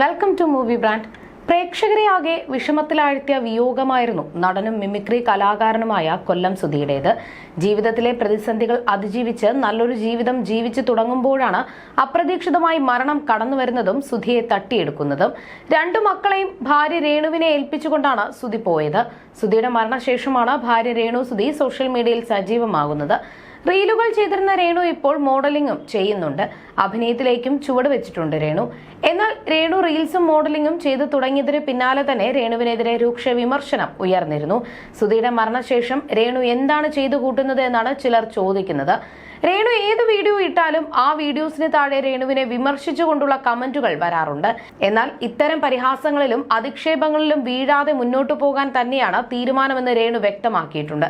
Welcome to movie brand പ്രേക്ഷകരെ ആകെ വിഷമത്തിലാഴ്ത്തിയ വിയോഗമായിരുന്നു നടനും മിമിക്രി കലാകാരനുമായ കൊല്ലം സുധിയുടേത്. ജീവിതത്തിലെ പ്രതിസന്ധികൾ അതിജീവിച്ച് നല്ലൊരു ജീവിതം ജീവിച്ചു തുടങ്ങുമ്പോഴാണ് അപ്രതീക്ഷിതമായി മരണം കടന്നു വരുന്നതും സുധിയെ തട്ടിയെടുക്കുന്നതും. രണ്ടു മക്കളെയും ഭാര്യ രേണുവിനെ ഏൽപ്പിച്ചുകൊണ്ടാണ് സുധി പോയത്. സുധിയുടെ മരണശേഷമാണ് ഭാര്യ രേണു സുധി സോഷ്യൽ മീഡിയയിൽ സജീവമാകുന്നത്. റീലുകൾ ചെയ്തിരുന്ന രേണു ഇപ്പോൾ മോഡലിംഗും ചെയ്യുന്നുണ്ട്. അഭിനയത്തിലേക്കും ചുവട് വെച്ചിട്ടുണ്ട് രേണു. എന്നാൽ രേണു റീൽസും മോഡലിംഗും ചെയ്തു തുടങ്ങിയതിന് പിന്നാലെ തന്നെ രേണുവിനെതിരെ രൂക്ഷ വിമർശനം ഉയർന്നിരുന്നു. സുധിയുടെ മരണശേഷം രേണു എന്താണ് ചെയ്തു കൂട്ടുന്നത് എന്നാണ് ചിലർ ചോദിക്കുന്നത്. രേണു ഏത് വീഡിയോ ഇട്ടാലും ആ വീഡിയോസിന് താഴെ രേണുവിനെ വിമർശിച്ചുകൊണ്ടുള്ള കമന്റുകൾ വരാറുണ്ട്. എന്നാൽ ഇത്തരം പരിഹാസങ്ങളിലും അധിക്ഷേപങ്ങളിലും വീഴാതെ മുന്നോട്ടു പോകാൻ തന്നെയാണ് തീരുമാനമെന്ന് രേണു വ്യക്തമാക്കിയിട്ടുണ്ട്.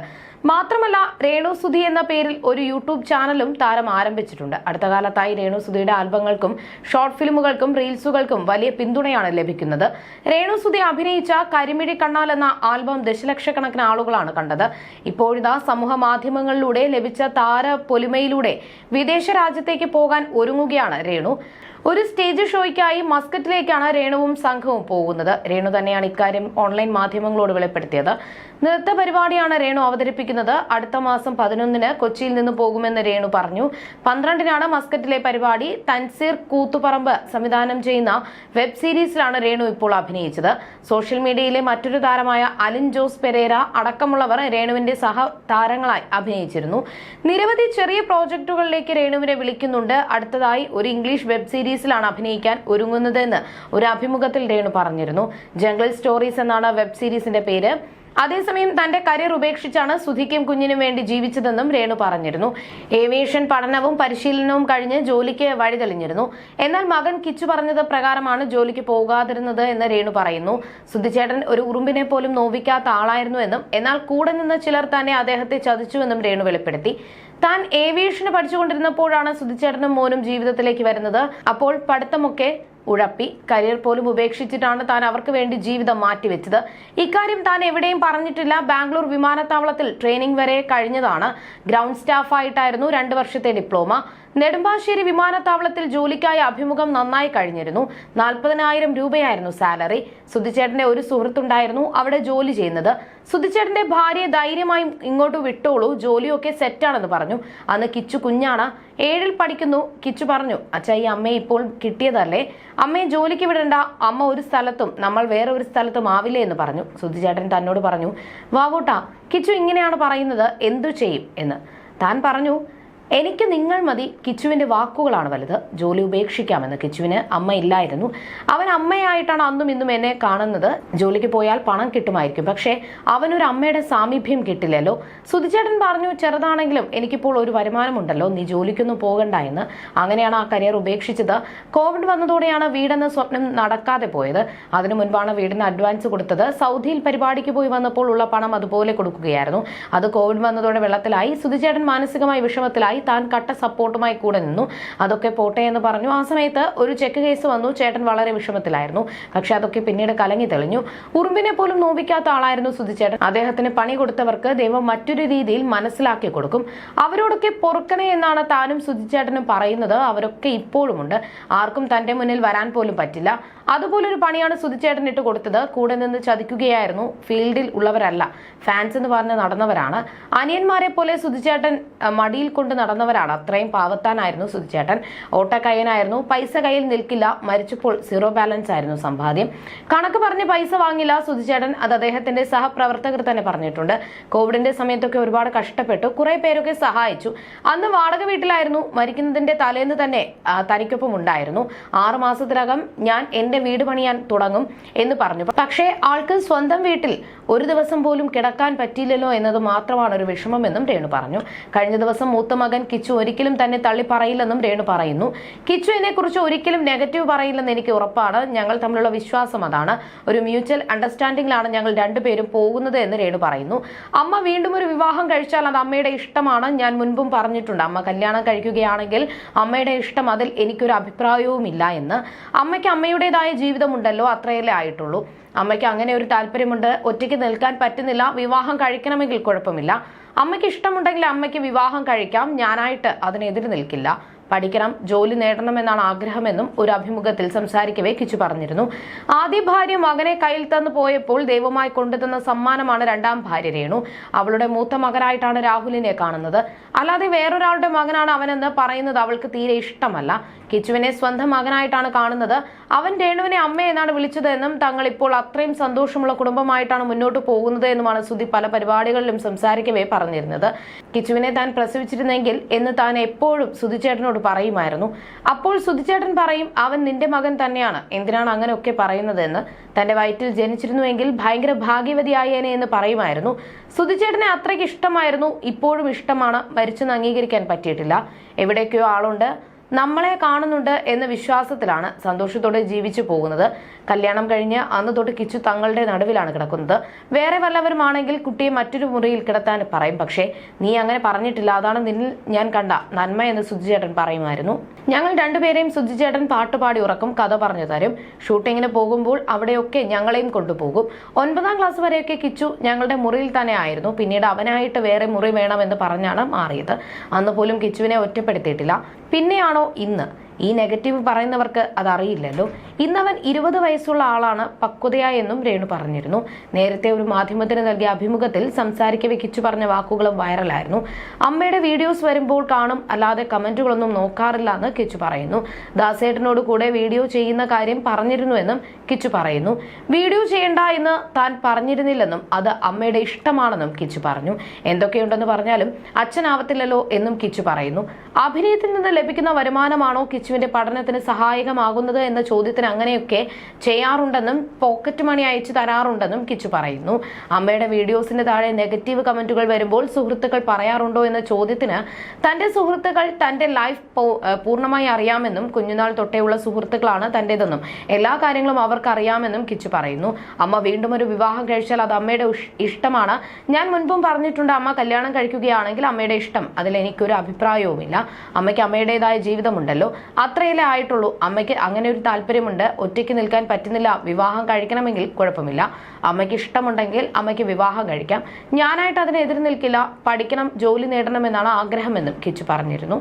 മാത്രമല്ല രേണു സുധി എന്ന പേരിൽ ഒരു യൂട്യൂബ് ചാനലും താരം ആരംഭിച്ചിട്ടുണ്ട്. അടുത്ത കാലത്തായി രേണു സുധിയുടെ ആൽബങ്ങൾക്കും ഷോർട്ട് ഫിലിമുകൾക്കും റീൽസുകൾക്കും വലിയ പിന്തുണയാണ് ലഭിക്കുന്നത്. രേണു സുധി അഭിനയിച്ച കരിമിഴി കണ്ണാൽ എന്ന ആൽബം ദശലക്ഷക്കണക്കിന് ആളുകളാണ് കണ്ടത്. ഇപ്പോഴിതാ സമൂഹ മാധ്യമങ്ങളിലൂടെ ലഭിച്ച താര പൊലിമയിലൂടെ വിദേശ രാജ്യത്തേക്ക് പോകാൻ ഒരുങ്ങുകയാണ് രേണു. ഒരു സ്റ്റേജ് ഷോയ്ക്കായി മസ്കറ്റിലേക്കാണ് രേണുവും സംഘവും പോകുന്നത്. രേണു തന്നെയാണ് ഇക്കാര്യം ഓൺലൈൻ മാധ്യമങ്ങളോട് വെളിപ്പെടുത്തിയത്. നൃത്ത പരിപാടിയാണ് രേണു അവതരിപ്പിക്കുന്നത്. അടുത്ത മാസം പതിനൊന്നിന് കൊച്ചിയിൽ നിന്ന് പോകുമെന്ന് രേണു പറഞ്ഞു. പന്ത്രണ്ടിനാണ് മസ്കറ്റിലെ പരിപാടി. തൻസീർ കൂത്തുപറമ്പ് സംവിധാനം ചെയ്യുന്ന വെബ് സീരീസിലാണ് രേണു ഇപ്പോൾ അഭിനയിച്ചത്. സോഷ്യൽ മീഡിയയിലെ മറ്റൊരു താരമായ അലിൻ ജോസ് പെരേര അടക്കമുള്ളവർ രേണുവിന്റെ സഹ താരങ്ങളായി അഭിനയിച്ചിരുന്നു. നിരവധി ചെറിയ പ്രോജക്റ്റുകളിലേക്ക് രേണുവിനെ വിളിക്കുന്നുണ്ട്. അടുത്തതായി ഒരു ഇംഗ്ലീഷ് വെബ് സീരീസിലാണ് അഭിനയിക്കാൻ ഒരുങ്ങുന്നതെന്ന് ഒരു അഭിമുഖത്തിൽ രേണു പറഞ്ഞിരുന്നു. ജംഗിൾ സ്റ്റോറീസ് എന്നാണ് വെബ് സീരീസിന്റെ പേര്. അതേസമയം തന്റെ കരിയർ ഉപേക്ഷിച്ചാണ് സുധിക്കും കുഞ്ഞിനും വേണ്ടി ജീവിച്ചതെന്നും രേണു പറഞ്ഞിരുന്നു. ഏവിയേഷൻ പഠനവും പരിശീലനവും കഴിഞ്ഞ് ജോലിക്ക് വഴിതെളിഞ്ഞിരുന്നു. എന്നാൽ മകൻ കിച്ചു പറഞ്ഞത് പ്രകാരമാണ് ജോലിക്ക് പോകാതിരുന്നത് എന്ന് രേണു പറയുന്നു. സുധിച്ചേട്ടൻ ഒരു ഉറുമ്പിനെ പോലും നോവിക്കാത്ത ആളായിരുന്നു എന്നും എന്നാൽ കൂടെ നിന്ന് ചിലർ തന്നെ അദ്ദേഹത്തെ ചതിച്ചുവെന്നും രേണു വെളിപ്പെടുത്തി. താൻ ഏവിയേഷന് പഠിച്ചുകൊണ്ടിരുന്നപ്പോഴാണ് സുധിച്ചേട്ടനും മോനും ജീവിതത്തിലേക്ക് വരുന്നത്. അപ്പോൾ പഠിത്തമൊക്കെ ഉഴപ്പി. കരിയർ പോലും ഉപേക്ഷിച്ചിട്ടാണ് താൻ അവർക്ക് വേണ്ടി ജീവിതം മാറ്റിവെച്ചത്. ഇക്കാര്യം താൻ എവിടെയും പറഞ്ഞിട്ടില്ല. ബാംഗ്ലൂർ വിമാനത്താവളത്തിൽ ട്രെയിനിങ് വരെ കഴിഞ്ഞതാണ്. ഗ്രൗണ്ട് സ്റ്റാഫായിട്ടായിരുന്നു രണ്ട് വർഷത്തെ ഡിപ്ലോമ. നെടുമ്പാശ്ശേരി വിമാനത്താവളത്തിൽ ജോലിക്കായി അഭിമുഖം നന്നായി കഴിഞ്ഞിരുന്നു. നാൽപ്പതിനായിരം രൂപയായിരുന്നു സാലറി. സുധിച്ചേട്ടന്റെ ഒരു സുഹൃത്തുണ്ടായിരുന്നു അവിടെ ജോലി ചെയ്യുന്നത്. സുധിച്ചേട്ടന്റെ ഭാര്യയെ ധൈര്യമായി ഇങ്ങോട്ട് വിട്ടോളൂ. ജോലിയൊക്കെ സെറ്റാണെന്ന് പറഞ്ഞു. അന്ന് കിച്ചു കുഞ്ഞാണ്. ഏഴിൽ പഠിക്കുന്നു. കിച്ചു പറഞ്ഞു അച്ഛ ഈ അമ്മയെ ഇപ്പോൾ കിട്ടിയതല്ലേ? അമ്മയെ ജോലിക്ക് വിടണ്ട. അമ്മ ഒരു സ്ഥലത്തും നമ്മൾ വേറെ ഒരു സ്ഥലത്തും ആവില്ലേ? എന്ന് പറഞ്ഞു. സുധിച്ചേട്ടൻ തന്നോട് പറഞ്ഞു വാവൂട്ടാ കിച്ചു ഇങ്ങനെയാണ് പറയുന്നത്. എന്തു ചെയ്യും? എന്ന്. താൻ പറഞ്ഞു എനിക്ക് നിങ്ങൾ മതി കിച്ചുവിന്റെ വാക്കുകളാണ് വലുത്. ജോലി ഉപേക്ഷിക്കാമെന്ന് കിച്ചുവിന് അമ്മ ഇല്ലായിരുന്നു അവൻ അമ്മയായിട്ടാണ് അന്നും ഇന്നും എന്നെ കാണുന്നത്. ജോലിക്ക് പോയാൽ പണം കിട്ടുമായിരിക്കും. പക്ഷേ അവനൊരു അമ്മയുടെ സാമീപ്യം കിട്ടില്ലല്ലോ. സുധിച്ചേട്ടൻ പറഞ്ഞു ചെറുതാണെങ്കിലും എനിക്കിപ്പോൾ ഒരു വരുമാനമുണ്ടല്ലോ. നീ ജോലിക്കൊന്നും പോകണ്ട എന്ന്. അങ്ങനെയാണ് ആ കരിയർ ഉപേക്ഷിച്ചത്. കോവിഡ് വന്നതോടെയാണ് വീടെന്ന സ്വപ്നം നടക്കാതെ പോയത്. അതിനു മുൻപാണ് വീടിന് അഡ്വാൻസ് കൊടുത്തത്. സൗദിയിൽ പരിപാടിക്ക് പോയി വന്നപ്പോൾ ഉള്ള പണം അതുപോലെ കൊടുക്കുകയായിരുന്നു. അത് കോവിഡ് വന്നതോടെ വെള്ളത്തിലായി. സുധിച്ചേട്ടൻ മാനസികമായി വിഷമത്തിലായി. താൻ കട്ട സപ്പോർട്ടുമായി കൂടെ നിന്നു. അതൊക്കെ പോട്ടെ എന്ന് പറഞ്ഞു. ആ സമയത്ത് ഒരു ചെക്ക് കേസ് വന്നു. ചേട്ടൻ വളരെ വിഷമത്തിലായിരുന്നു. പക്ഷെ അതൊക്കെ പിന്നീട് കലങ്ങി തെളിഞ്ഞു. ഉറുമ്പിനെ പോലും നോവിക്കാത്ത ആളായിരുന്നു സുധിച്ചേട്ടൻ അദ്ദേഹത്തിന് പണി കൊടുത്തവർക്ക് ദൈവം മറ്റൊരു രീതിയിൽ മനസ്സിലാക്കി കൊടുക്കും. അവരോടൊക്കെ പൊറുക്കണേ എന്നാണ് താനും സുധിച്ചേട്ടനും പറയുന്നത്. അവരൊക്കെ ഇപ്പോഴുമുണ്ട്. ആർക്കും തന്റെ മുന്നിൽ വരാൻ പോലും പറ്റില്ല. അതുപോലൊരു പണിയാണ് സുധിച്ചേട്ടൻ ഇട്ട് കൊടുത്തത്. കൂടെ നിന്ന് ചതിക്കുകയായിരുന്നു. ഫീൽഡിൽ ഉള്ളവരല്ല. ഫാൻസ് എന്ന് പറഞ്ഞ് നടന്നവരാണ്. അനിയന്മാരെ പോലെ സുധിച്ചേട്ടൻ മടിയിൽ കൊണ്ട് നടന്നവരാണ്. അത്രയും പാവത്താനായിരുന്നു സുധിച്ചേട്ടൻ. ഓട്ടക്കയ്യനായിരുന്നു. പൈസ കയ്യിൽ നിൽക്കില്ല. മരിച്ചപ്പോൾ സീറോ ബാലൻസ് ആയിരുന്നു സമ്പാദ്യം. കണക്ക് പറഞ്ഞ് പൈസ വാങ്ങില്ല സുധിച്ചേട്ടൻ. അത് അദ്ദേഹത്തിന്റെ സഹപ്രവർത്തകർ തന്നെ പറഞ്ഞിട്ടുണ്ട്. കോവിഡിന്റെ സമയത്തൊക്കെ ഒരുപാട് കഷ്ടപ്പെട്ടു. കുറെ പേരൊക്കെ സഹായിച്ചു. അന്ന് വാടക വീട്ടിലായിരുന്നു. മരിക്കുന്നതിന്റെ തലേന്ന് തന്നെ തനിക്കൊപ്പം ഉണ്ടായിരുന്നു. ആറു മാസത്തിനകം ഞാൻ എന്റെ വീട് പണിയാൻ തുടങ്ങും എന്ന് പറഞ്ഞു. പക്ഷേ ആൾക്ക് സ്വന്തം വീട്ടിൽ ഒരു ദിവസം പോലും കിടക്കാൻ പറ്റിയില്ലല്ലോ എന്നത് മാത്രമാണ് ഒരു വിഷമമെന്നും രേണു പറഞ്ഞു. കഴിഞ്ഞ ദിവസം മൂത്ത മകൻ കിച്ചു ഒരിക്കലും തന്നെ തള്ളി പറയില്ലെന്നും രേണു പറയുന്നു. കിച്ചു എന്നെ കുറിച്ച് ഒരിക്കലും നെഗറ്റീവ് പറയില്ലെന്ന് എനിക്ക് ഉറപ്പാണ്. ഞങ്ങൾ തമ്മിലുള്ള വിശ്വാസം അതാണ്. ഒരു മ്യൂച്വൽ അണ്ടർസ്റ്റാൻഡിംഗിലാണ് ഞങ്ങൾ രണ്ടുപേരും പോകുന്നത് എന്ന് രേണു പറയുന്നു. അമ്മ വീണ്ടും ഒരു വിവാഹം കഴിച്ചാൽ അത് അമ്മയുടെ ഇഷ്ടമാണ്. ഞാൻ മുൻപും പറഞ്ഞിട്ടുണ്ട്. അമ്മ കല്യാണം കഴിക്കുകയാണെങ്കിൽ അമ്മയുടെ ഇഷ്ടം അതിൽ എനിക്കൊരു അഭിപ്രായവുമില്ല എന്ന്. അമ്മയ്ക്ക് അമ്മയുടേതായ ജീവിതമുണ്ടല്ലോ അത്രയല്ലേ ആയിട്ടുള്ളൂ. അമ്മയ്ക്ക് അങ്ങനെ ഒരു താല്പര്യമുണ്ട്. ഒറ്റയ്ക്ക് നിൽക്കാൻ പറ്റുന്നില്ല. വിവാഹം കഴിക്കണമെങ്കിൽ കുഴപ്പമില്ല. അമ്മയ്ക്ക് ഇഷ്ടമുണ്ടെങ്കിൽ അമ്മയ്ക്ക് വിവാഹം കഴിക്കാം. ഞാനായിട്ട് അതിനെതിരെ നിൽക്കില്ല. പഠിക്കണം ജോലി നേടണം നേടണമെന്നാണ് ആഗ്രഹമെന്നും ഒരു അഭിമുഖത്തിൽ സംസാരിക്കവേ കിച്ചു പറഞ്ഞിരുന്നു. ആദ്യ ഭാര്യ മകനെ കയ്യിൽ തന്നു പോയപ്പോൾ ദൈവമായി കൊണ്ടുതന്ന സമ്മാനമാണ് രണ്ടാം ഭാര്യ രേണു. അവളുടെ മൂത്ത മകനായിട്ടാണ് രാഹുലിനെ കാണുന്നത്. അല്ലാതെ വേറൊരാളുടെ മകനാണ് അവനെന്ന് പറയുന്നത് അവൾക്ക് തീരെ ഇഷ്ടമല്ല. കിച്ചുവിനെ സ്വന്തം മകനായിട്ടാണ് കാണുന്നത്. അവൻ രേണുവിനെ അമ്മ എന്നാണ് വിളിച്ചത് എന്നും തങ്ങൾ ഇപ്പോൾ അത്രയും സന്തോഷമുള്ള കുടുംബമായിട്ടാണ് മുന്നോട്ട് പോകുന്നത് എന്നുമാണ് സുധി പല പരിപാടികളിലും സംസാരിക്കവേ പറഞ്ഞിരുന്നത്. കിച്ചുവിനെ താൻ പ്രസവിച്ചിരുന്നെങ്കിൽ എന്ന് താൻ എപ്പോഴും സുധിച്ചേട്ടനോട് പറയുമായിരുന്നു. അപ്പോൾ സുധിച്ചേട്ടൻ പറയും അവൻ നിന്റെ മകൻ തന്നെയാണ്. എന്തിനാണ് അങ്ങനെയൊക്കെ പറയുന്നതെന്ന്? തന്റെ വയറ്റിൽ ജനിച്ചിരുന്നുവെങ്കിൽ ഭയങ്കര ഭാഗ്യവതിയായേനെ എന്ന് പറയുമായിരുന്നു. സുധിച്ചേട്ടനെ അത്രയ്ക്ക് ഇഷ്ടമായിരുന്നു. ഇപ്പോഴും ഇഷ്ടമാണ്. മരിച്ചെന്ന് അംഗീകരിക്കാൻ പറ്റിയിട്ടില്ല. എവിടേക്കോ ആളുണ്ട്. നമ്മളെ കാണുന്നുണ്ട് എന്ന വിശ്വാസത്തിലാണ് സന്തോഷത്തോടെ ജീവിച്ചു പോകുന്നത്. കല്യാണം കഴിഞ്ഞ് അന്ന് തൊട്ട് കിച്ചു തങ്ങളുടെ നടുവിലാണ് കിടക്കുന്നത്. വേറെ വല്ലവരുമാണെങ്കിൽ കുട്ടിയെ മറ്റൊരു മുറിയിൽ കിടത്താൻ പറയും. പക്ഷേ നീ അങ്ങനെ പറഞ്ഞിട്ടില്ല. അതാണ് നിന്നിൽ ഞാൻ കണ്ട നന്മ എന്ന് സുജിചേട്ടൻ പറയുമായിരുന്നു. ഞങ്ങൾ രണ്ടുപേരെയും സുജിചേട്ടൻ പാട്ടുപാടി ഉറക്കും കഥ പറഞ്ഞു തരും. ഷൂട്ടിങ്ങിന് പോകുമ്പോൾ അവിടെയൊക്കെ ഞങ്ങളെയും കൊണ്ടുപോകും. ഒൻപതാം ക്ലാസ് വരെയൊക്കെ കിച്ചു ഞങ്ങളുടെ മുറിയിൽ തന്നെ ആയിരുന്നു. പിന്നീട് അവനായിട്ട് വേറെ മുറി വേണമെന്ന് പറഞ്ഞാണ് മാറിയത്. അന്ന് പോലും കിച്ചുവിനെ ഒറ്റപ്പെടുത്തിയിട്ടില്ല. പിന്നെയാണോ ഇന്ന്? ഈ നെഗറ്റീവ് പറയുന്നവർക്ക് അതറിയില്ലല്ലോ. ഇന്നവൻ ഇരുപത് വയസ്സുള്ള ആളാണ് പക്വതയായെന്നും രേണു പറഞ്ഞിരുന്നു. നേരത്തെ ഒരു മാധ്യമത്തിന് നൽകിയ അഭിമുഖത്തിൽ സംസാരിക്കവെ കിച്ചു പറഞ്ഞ വാക്കുകളും വൈറലായിരുന്നു. അമ്മയുടെ വീഡിയോസ് വരുമ്പോൾ കാണും അല്ലാതെ കമന്റുകളൊന്നും നോക്കാറില്ല എന്ന് കിച്ചു പറയുന്നു. ദാസേട്ടനോട് കൂടെ വീഡിയോ ചെയ്യുന്ന കാര്യം പറഞ്ഞിരുന്നുവെന്നും കിച്ചു പറയുന്നു. വീഡിയോ ചെയ്യണ്ട എന്ന് താൻ പറഞ്ഞിരുന്നില്ലെന്നും അത് അമ്മയുടെ ഇഷ്ടമാണെന്നും കിച്ചു പറഞ്ഞു. എന്തൊക്കെയുണ്ടെന്ന് പറഞ്ഞാലും അച്ഛനാവത്തില്ലല്ലോ എന്നും കിച്ചു പറയുന്നു. അഭിനയത്തിൽ നിന്ന് ലഭിക്കുന്ന വരുമാനമാണോ കിച്ചുവിന്റെ പഠനത്തിന് സഹായകമാകുന്നത് എന്ന ചോദ്യത്തിന് അങ്ങനെയൊക്കെ ചെയ്യാറുണ്ടെന്നും പോക്കറ്റ് മണി അയച്ചു തരാറുണ്ടെന്നും കിച്ചു പറയുന്നു. അമ്മയുടെ വീഡിയോസിന് താഴെ നെഗറ്റീവ് കമന്റുകൾ വരുമ്പോൾ സുഹൃത്തുക്കൾ പറയാറുണ്ടോ എന്ന ചോദ്യത്തിന് തന്റെ സുഹൃത്തുക്കൾ തന്റെ ലൈഫ് പൂർണമായി അറിയാമെന്നും കുഞ്ഞുനാൾ തൊട്ടേയുള്ള സുഹൃത്തുക്കളാണ് തന്റേതെന്നും എല്ലാ കാര്യങ്ങളും അവർക്ക് അറിയാമെന്നും കിച്ചു പറയുന്നു. അമ്മ വീണ്ടും ഒരു വിവാഹം കഴിച്ചാൽ അത് അമ്മയുടെ ഇഷ്ടമാണ്. ഞാൻ മുൻപും പറഞ്ഞിട്ടുണ്ട് അമ്മ കല്യാണം കഴിക്കുകയാണെങ്കിൽ അമ്മയുടെ ഇഷ്ടം. അതിൽ എനിക്കൊരു അഭിപ്രായവുമില്ല. അമ്മയ്ക്ക് അമ്മയുടേതായ ജീവിതമുണ്ടല്ലോ. അത്രയല്ലേ ആയിട്ടുള്ളൂ. അമ്മയ്ക്ക് അങ്ങനെ ഒരു താല്പര്യമുണ്ട്. ഒറ്റയ്ക്ക് നിൽക്കാൻ പറ്റുന്നില്ല. വിവാഹം കഴിക്കണമെങ്കിൽ കുഴപ്പമില്ല. അമ്മയ്ക്ക് ഇഷ്ടമുണ്ടെങ്കിൽ അമ്മയ്ക്ക് വിവാഹം കഴിക്കാം. ഞാനായിട്ട് അതിനെതിരെ നിൽക്കില്ല പഠിക്കണം ജോലി നേടണമെന്നാണ് ആഗ്രഹമെന്നും കിച്ചു പറഞ്ഞിരുന്നു.